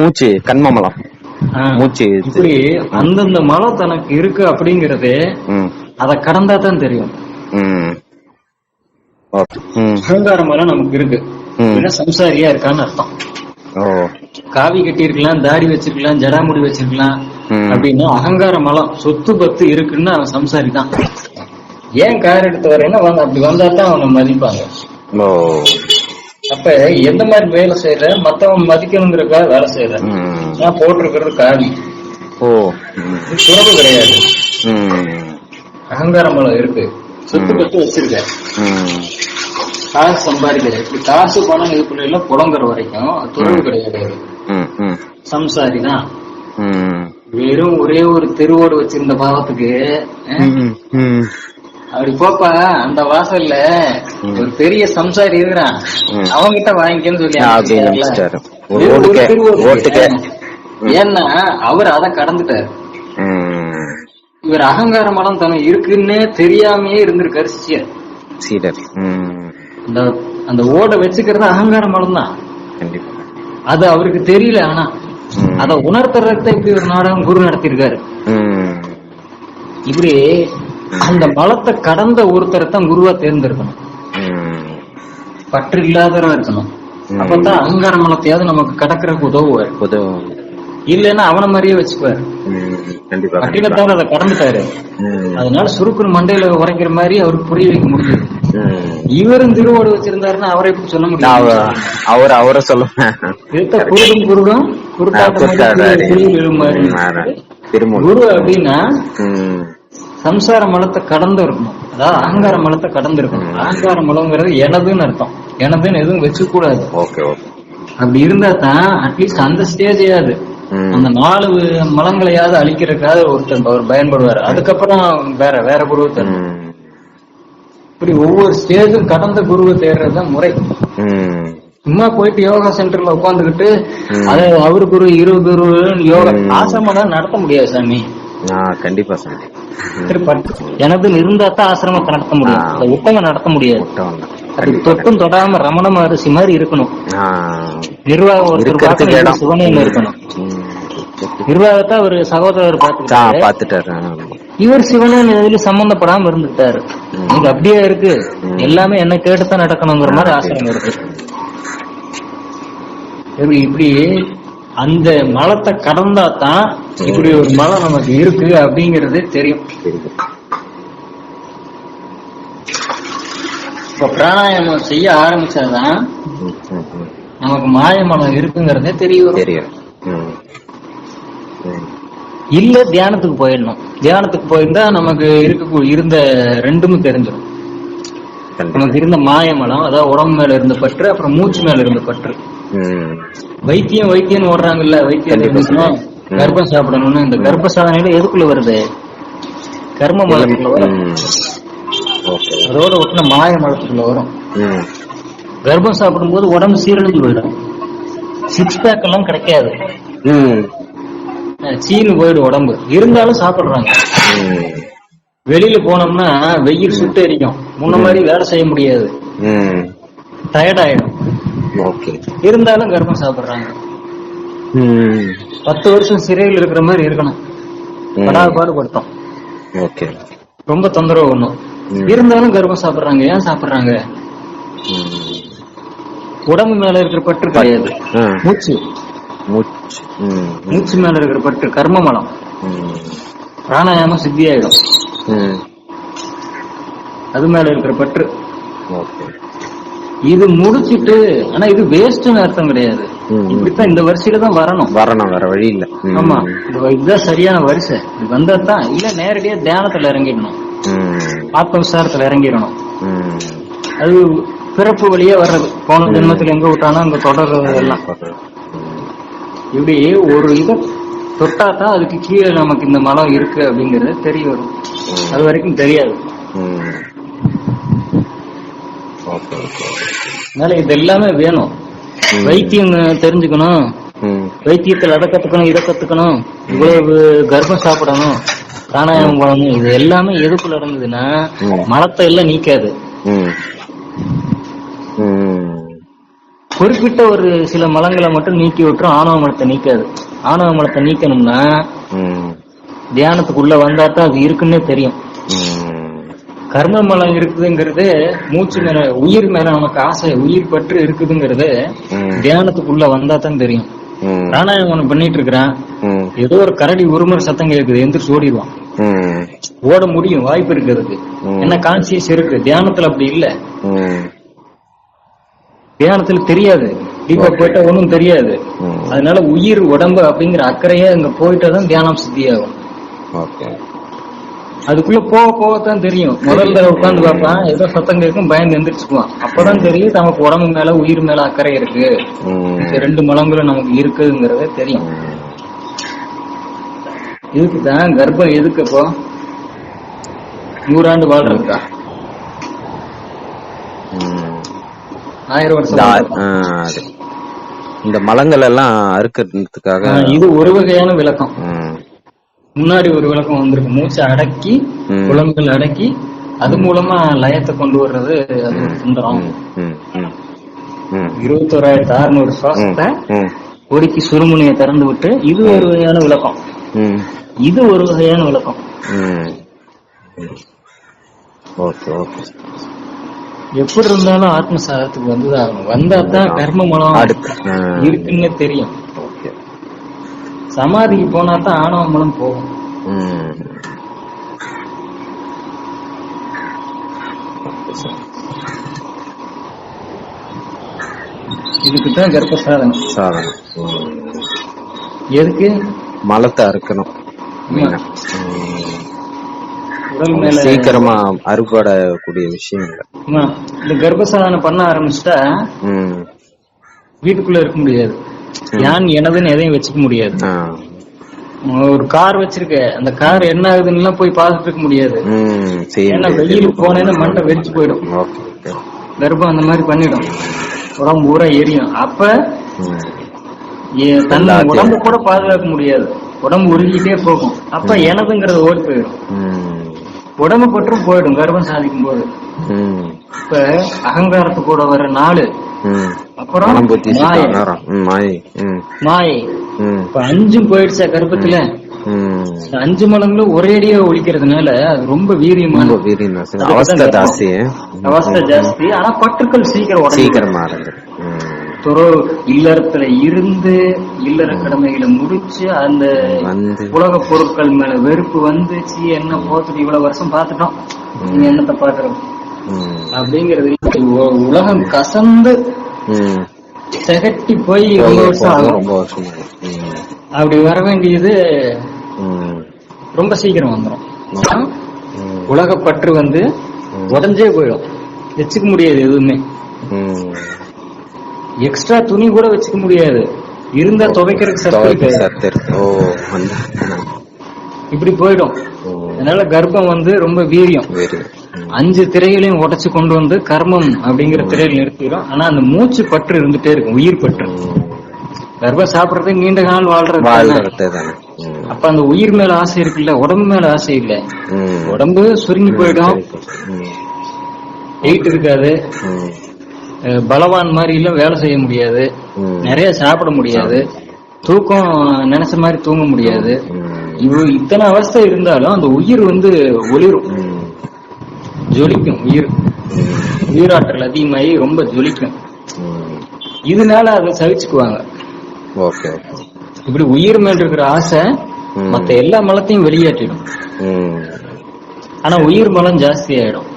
மூச்சு கண்மமலம். மூச்சு. இப்படி அந்தந்த மலம் தனக்கு இருக்கு அப்படிங்கறது அத கடந்தா தான் தெரியும். அகங்கார மலம் நமக்கு இருக்கு. சம்சாரியா இருக்கான்னு அர்த்தம். காவி கட்டி இருக்கலாம் தாடி வச்சிருக்கலாம் ஜடாமுடி வச்சிருக்கலாம். அப்படின்னா அகங்கார மலம் சொத்து பத்து இருக்குன்னு அவன் சம்சாரி தான். ஏன் கார் எடுத்து வரேன்னா அப்படி வந்தா தான் அவனை மதிப்பாங்க. அப்ப எந்த மாதிரி வேலை செய்யற? மத்தவன் மதிக்கணுங்கிறதுக்காக வேலை செய்யற. நான் போட்டிருக்கிறது காவி. ஓ. துறவு கிடையாது. ம். அகங்கார மலம் இருக்கு. சொத்து பத்து வச்சிருக்க ம். காசு சம்பாதிக்கிற இப்படி காசு பணம் இதுக்குள்ள எல்லாம் புலங்குற வரைக்கும் துறவு கிடையாது. சம்சாரி தான். வெறும் ஒரே ஒரு தெருவோடு வச்சிருந்த பாவத்துக்கு அப்படி போப்பா அந்த வாசல்ல ஒரு பெரிய சம்சாரி இருக்கிறான். அவங்கிட்ட வாங்கிக்கன்னு சொல்லி. ஏன்னா அவர் அதை கடந்துட்டாரு. இவர் அகங்கார மலம் தனக்கு இருக்குன்னே தெரியாமயே இருந்திருக்காரு சீடர். ம். அந்த அந்த ஓட வச்சுக்கிறது அகங்கார மலம் தான் அது அவருக்கு தெரியல ஆனா. அத உணர்த்துறதுக்கு இப்படி ஒரு நாடகம் குரு நடத்திருக்காரு இப்படி அந்த மலத்தை கடந்த ஒருத்தரை தான் குருவா தேர்ந்தெடுக்கணும். பற்று இல்லாதவரா இருக்கணும். அப்பதான் அகங்கார மலத்தையாவது நமக்கு கடக்கிறதுக்கு உதவுவார். உதவும். இல்லைன்னா அவன மாதிரியே பட்டியல கண்டிப்பா தவிர அதை கடந்துட்டாரு. அதனால சுருக்குன்னு மண்டையில உரைக்கிற மாதிரி அவருக்கு புரிய வைக்க முடியும். இவரும் திருவோடு வச்சிருந்தாருன்னா அவரை எப்படி சொல்ல முடியும்? அவ- அவர் அவரை இருக்க குருடும் குருடும். திருமூல் குரு அப்படின்னா சம்சார மலத்தை கடந்து இருக்கணும் அதாவது அகங்கார மலத்தை கடந்து இருக்கணும் அகங்கார மலங்கிறது எனதுன்னு அர்த்தம். எனதுன்னு எதுவும் வச்சுக்க கூடாது ஓகே ஓகே. அப்படி இருந்தா தான் அட்லீஸ்ட் அந்த ஸ்டேஜையாவது ம். அந்த நாலு மலங்களையாவது அழிக்கிறதுக்காக ஒருத்தர் அவர் பயன்படுவார். அதுக்கப்புறம் வேற வேற குருவை தேடும் ம். இப்படி ஒவ்வொரு ஸ்டேஜும் கடந்த குருவை தேடுறதுதான் முறை. சும்மா போயிட்டு யோகா சென்டர்ல உட்காந்துக்கிட்டு. அது அவரு குரு இரு குரு யோகா. ஆசிரமம் நடத்த முடியாது சாமி. கண்டிப்பா பட் எனது இருந்தா தான் ஆசிரமத்தை நடத்த முடியும். விட்டவங்க நடத்த முடியாது. அது தொட்டும் தொடாம ரமண மகரிஷி மாதிரி இருக்கணும். நிர்வாகம் ஒருத்தர் சிவனையில இருக்கணும். நிர்வாகத்தை அவர் சகோதரர் பாத்துட்டாரு. இவர் சிவனன் இதுல சம்பந்தப்படாம இருந்துட்டாரு. இது அப்படியே இருக்கு. எல்லாமே என்ன கேட்டுதான் நடக்கணுங்கிற மாதிரி ஆசிரம் இருக்கு. இப்படி அந்த மலத்தை கடந்தா தான் இப்படி ஒரு மலம் நமக்கு இருக்கு அப்படிங்கறது தெரியும். இப்ப பிராணாயாமம் செய்ய ஆரம்பிச்சாதான். நமக்கு மாய மலம் இருக்குங்கிறதே தெரியும் ம். ம். இல்ல தியானத்துக்கு போயிடணும் தியானத்துக்கு போயிருந்தா நமக்கு இருக்க இருந்த ரெண்டுமே தெரிஞ்சிடும் நமக்கு இருந்த மாயமலம் அதாவது உடம்பு மேல இருந்த பற்று அப்புறம் மூச்சு மேல இருந்த பற்று. வைத்தியம் வைத்தியம் ஓடுறாங்கல்ல வைத்தியம். கர்ப்பம் சாப்பிடணும்னு இந்த கர்ப்ப சாதனையில எதுக்குள்ள வருது? கர்ம மலத்துக்குள்ள வரும். அதோட ஒட்டின மாய மலத்துக்குள்ள வரும். கர்ப்பம் சாப்பிடும்போது உடம்பு சீரழிஞ்சு போயிடும். சிக்ஸ் பேக் எல்லாம் கிடைக்காது. சீனு போயிடும் உடம்பு. இருந்தாலும் சாப்பிடுறாங்க. வெளியில போனோம்னா வெயில் சுட்டு எரிக்கும். முன்ன மாதிரி வேலை செய்ய முடியாது. டயர்ட் ஆயிடும். ஓகே. இருந்தாலும் கர்ப்பம் சாப்பிடுறாங்க. பத்து வருஷம் சிறையில் இருக்கிற மாதிரி இருக்கணும் ம். படாத பாடுபடுத்தோம் ஓகே ரொம்ப தொந்தரவு பண்ணும் ம். இருந்தாலும் கர்ப்பம் சாப்பிடுறாங்க ஏன் சாப்பிடுறாங்க. உடம்பு மேல இருக்கிற பற்று கிடையாது. மூச்சு மூச்சு. மூச்சு மேல இருக்கிற பற்று கர்ம மலம். பிராணாயாமம் சித்தியாயிடும். அது மேல இருக்கிற பற்று ஓகே இது முடிச்சிட்டு ஆனா இது வேஸ்ட்னு அர்த்தம் கிடையாது. இப்படித்தான் இந்த வரிசையில தான் வரணும். வரணும் வேற வழி இல்ல. ஆமா. இது- இதுதான் சரியான வரிசை. இது வந்தா தான் இல்ல நேரடியா தியானத்துல இறங்கிடணும். ஆத்ம விசாரத்துல இறங்கிடணும். அது பிறப்பு வழியே வர்றது. போன ஜென்மத்துல எங்க விட்டானோ அங்க தொடர்றது எல்லாம். இப்படி ஒரு இதை தொட்டா தான் அதுக்கு கீழே நமக்கு இந்த மலம் இருக்கு அப்படிங்கறது தெரிய வரும். அது வரைக்கும் தெரியாது. அதனால இது எல்லாமே வேணும் வைத்தியம் தெரிஞ்சுக்கணும். வைத்தியத்தில் அதை கத்துக்கணும் இதை கத்துக்கணும் இவ்வளவு கர்ப்பம் சாப்பிடணும் பிராணாயாமம் பண்ணணும் இது எல்லாமே எதுக்குள்ள இருந்ததுன்னா. மலத்தை எல்லாம் நீக்காது. குறிப்பிட்ட ஒரு சில மலங்களை மட்டும் நீக்கி விட்டுரும் ஆணவ மலத்தை நீக்காது. ஆணவ மலத்தை நீக்கணும்னா தியானத்துக்குள்ள வந்தா தான் அது இருக்குன்னே தெரியும். கர்ம மலம் இருக்குதுங்கிறது மூச்சு மேல உயிர் மேல நமக்கு ஆசை உயிர் பற்று இருக்குதுங்கிறது தியானத்துக்குள்ள வந்தா தான் தெரியும் பிராணாயாமம் பண்ணிட்டு இருக்கிறான். ஏதோ ஒரு கரடி உருமுறை சத்தம் கேக்குது எந்திரிச்சு ஓடிடுவான். ஓட முடியும் வாய்ப்பு இருக்கு அதுக்கு. ம். என்ன கான்சியஸ் இருக்கு? தியானத்துல அப்படி இல்ல. தியானத்துல தெரியாது. டீப்பா போயிட்டா ஒண்ணும் தெரியாது. அதனால உயிர் உடம்பு அப்படிங்கிற அக்கறையே அங்க போயிட்டாதான் தியானம் சித்தியாகும். ஓகே அதுக்குள்ள போக போகத்தான் தெரியும். முதல் தடவை உட்கார்ந்து பார்ப்பான் ஏதோ சத்தம் கேட்கும் பயந்து எந்திரிச்சுக்குவான். அப்பதான் தெரியும் நமக்கு உடம்பு மேல உயிர் மேல அக்கறை இருக்கு. ரெண்டு மலங்களும் நமக்கு இருக்குங்கிறதே தெரியும். ம். இதுக்கு தான் கர்ப்பம் எதுக்கு அப்போ நூறாண்டு வாழ்றதுக்கா? ஆயிரம் வருஷம் இந்த மலங்கள் எல்லாம் அறுக்கிறதுக்காக இது ஒரு வகையான விளக்கம். முன்னாடி ஒரு விளக்கம் வந்திருக்கு. மூச்சை அடக்கி. குழம்புகள் அடக்கி அது மூலமா லயத்தை கொண்டு வர்றது அது ஒரு சுந்தரம். இருபத்தோராயிரத்தி அறுநூறு சுவாசத்தை ஒடுக்கி சுருமுனையை திறந்து விட்டு இது ஒரு வகையான விளக்கம். இது ஒரு வகையான விளக்கம். எப்படி இருந்தாலும் ஆத்ம சாதத்துக்கு வந்துதான் ஆகணும். வந்தா தான் கர்ம மலம் இருக்குன்னு தெரியும். சமாதிக்கு போனா தான் ஆணவ மலம் போகும். இதுக்கு தான் கர்ப்ப சாதனை. சாதனை ம். எதுக்கு? மலத்தை அறுக்கணும். சீக்கிரமா அறுபடக்கூடிய விஷயம் இல்ல. இந்த கர்ப்ப சாதனை பண்ண ஆரம்பிச்சுட்டா வீட்டுக்குள்ள இருக்க முடியாது. யான் எனதுன்னு எதையும் வச்சுக்க முடியாது. ஒரு கார் வச்சிருக்க அந்த கார் என்ன ஆகுதுன்னு போய் பார்த்துட்டு இருக்க முடியாது. ஏன்னா வெயிலுக்கு போனேன்னா மண்டை வெடிச்சு போயிடும். கர்ப்பம் அந்த மாதிரி பண்ணிடும். உடம்பு ஊரா எரியும். அப்ப தன். உடம்பு கூட பாதுகாக்க முடியாது. உடம்பு உருகிட்டே போகும். அப்ப எனதுங்கிறது ஓடி போயிடும். உடம்பு பற்றும் போயிடும். கர்ப்பம் சாதிக்கும் போது இப்ப அகங்காரத்து கூட வர நாலு அப்புறம் மாயை. மாயை. இப்ப அஞ்சும் போயிடுச்சா கர்ப்பத்துல. அஞ்சு மலங்களும் ஒரேடியா ஒழிக்கிறதுனால அது ரொம்ப வீரியமான வீரியம் அவஸ்தை ஜாஸ்தி. அவஸ்தை ஜாஸ்தி. ஆனா பற்றுக்கள் சீக்கிரம் சீக்கிரமா இறங்குது ம். துறோ இல்லறத்துல இருந்து இல்லற கடமைகளை முடிச்சு அந்த உலக பொருட்கள் மேல வெறுப்பு வந்துச்சு என்ன போத்துட்டு இவ்வளவு வருஷம் பார்த்துட்டோம். நீ என்னத்தை பாக்குறோம் அப்படிங்கறது உலகம் கசந்து ம். திகட்டி போய் ரொம்ப வருஷம் ஆகும். ரொம்ப அப்படி வர வேண்டியது ரொம்ப சீக்கிரம் வந்துடும் உலகப்பற்று வந்து உடஞ்சே போயிடும் வச்சுக்க முடியாது எதுவுமே. எக்ஸ்ட்ரா துணி கூட வச்சுக்க முடியாது. இருந்தா துவைக்கிறதுக்கு சத்து இருக்கு. இப்படி போயிடும். அதனால கர்ப்பம் வந்து ரொம்ப வீரியம். வெரி அஞ்சு திரைகளையும் உடைச்சு கொண்டு வந்து கர்மம் அப்படிங்கிற திரையில் நிறுத்திடும் ஆனா அந்த மூச்சு பற்று இருந்துட்டே இருக்கும் உயிர் பற்று. கர்ப்பம் சாப்பிடுறது நீண்ட நாள் வாழ்றது அப்ப அந்த உயிர் மேல ஆசை இருக்குல்ல? உடம்பு மேல ஆசை இல்ல. உடம்பு சுருங்கி போயிடும். ம். வெயிட் இருக்காது. பலவான் மாதிரி எல்லாம் வேலை செய்ய முடியாது. நிறைய சாப்பிட முடியாது. தூக்கம் நினைச்ச மாதிரி தூங்க முடியாது. இவ்வளவு இத்தனை அவஸ்தை இருந்தாலும் அந்த உயிர் வந்து ஒளிரும். ஜொலிக்கும் உயிர் உயிராற்றல் அதிகமாகி ரொம்ப ஜொலிக்கும். இதனால அதை சகிச்சுக்குவாங்க. Okay okay. இப்படி உயிர் மேல் இருக்கிற ஆசை. மத்த எல்லா மலத்தையும் வெளியேற்றிடும். ஆனா உயிர் மலம் ஜாஸ்தி ஆயிடும்.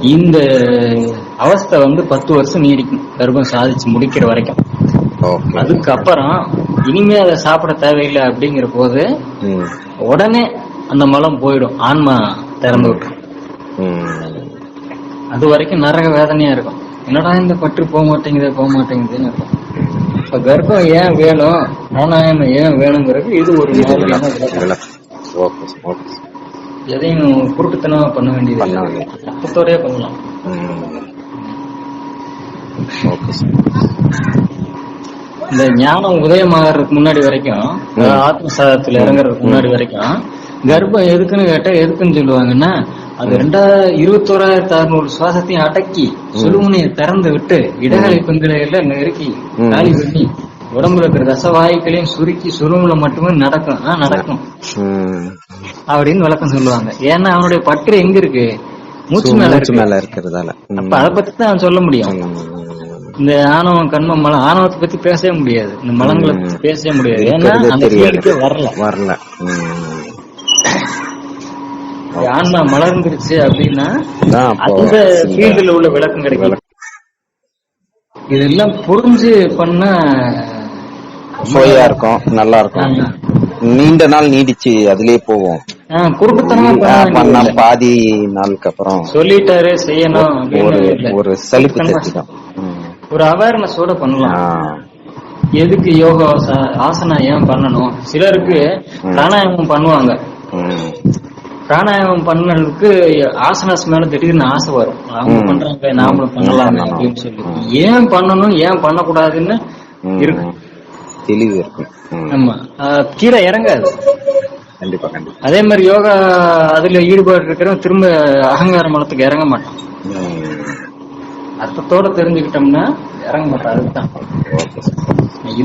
இந்த அவஸ்தை வந்து பத்து வருஷம் நீடிக்கும். கர்ப்பம் சாதிச்சு முடிக்கிற வரைக்கும். அதுக்கப்புறம் இனிமே அதை சாப்பிட தேவையில்லை அப்படிங்கிற போது உடனே அந்த மலம் போயிடும். ஆன்மா திறந்து விட்டுரும் ம் அது வரைக்கும் நரக வேதனையா இருக்கும். என்னடா இந்த பற்று போக மாட்டேங்குது போக மாட்டேங்குதுன்னு இருக்கும். இப்ப கர்ப்பம் ஏன் வேணும்? பிராணாயாமம் ஏன் வேணுங்கிறது இது ஒரு எதையும் குருட்டுத்தனமா பண்ண வேண்டியது பண்ண இல்லை. வேண்டியது. ரத்தத்தோடயே பண்ணலாம் இந்த ஞானம் உதயமாகறதுக்கு முன்னாடி வரைக்கும் ஆத்ம சாதத்துல இறங்குறதுக்கு முன்னாடி வரைக்கும் கர்ப்பம் எதுக்குன்னு கேட்டா எதுக்குன்னு சொல்லுவாங்கன்னா அது ரெண்டா இருபத்தோராயிரத்தி அறுநூறு சுவாசத்தையும் அடக்கி சுழுமுனையை திறந்து விட்டு இடகலை பெண்களை நெருக்கி. காலி பண்ணி உடம்புல இருக்கிற ரசவாயுக்களையும் சுருக்கி சுருமுல மட்டுமே நடக்கும். நடக்கும். அப்படின்னு விளக்கம் சொல்லுவாங்க. ஏன்னா அவனுடைய பற்று எங்க இருக்கு? மூச்சு மேல மூச்சு மேல இருக்கிறதால. அப்ப அதை பத்தி தான் அவன் சொல்ல முடியும். இந்த ஆணவம் கண்மம் மலம் ஆணவத்தை பத்தி பேசவே முடியாது. இந்த மலங்களை பத்தி பேசவே முடியாது. ஏன்னா அந்த வரல. வரல. ஆன்மா மலர்ந்துருச்சு அப்படின்னா அந்த ஃபீல்டுல உள்ள விளக்கம் கிடைக்கும். இதெல்லாம் புரிஞ்சு பண்ண சுவையா இருக்கும் நல்லா இருக்கும். நீண்ட நாள் நீடிச்சு அதுலயே போவோம் குறுக்குத்தனமா. பாதி நாளுக்கு அப்புறம் சொல்லிட்டாரு செய்யணும் ஒரு. ஒரு சலிப்பு. ஒரு அவேர்னஸோட பண்ணலாம். எதுக்கு யோகா ஆச- ஆசனா ஏன் பண்ணணும்? சிலருக்கு பிராணாயாமம் பண்ணுவாங்க. பிராணாயாமம் பண்ணதுக்கு ஆசனாஸ் மேல திடீர்னு ஆசை வரும். அவங்க. பண்றாங்க நாமளும் பண்ணலாமே. அப்படின்னு சொல்லி ஏன் பண்ணணும் ஏன் பண்ணக்கூடாதுன்னு. இருக்கு. தெளிவு இருக்கும். ஆமா. கீழே இறங்காது. கண்டிப்பா கண்டிப்பா. அதே மாதிரி யோகா அதுல ஈடுபாடு இருக்கிறவன் திரும்ப அகங்கார மலத்துக்கு இறங்க மாட்டான். ம். அர்த்தத்தோட தெரிஞ்சுக்கிட்டோம்னா இறங்க மாட்டான். அதுதான். இது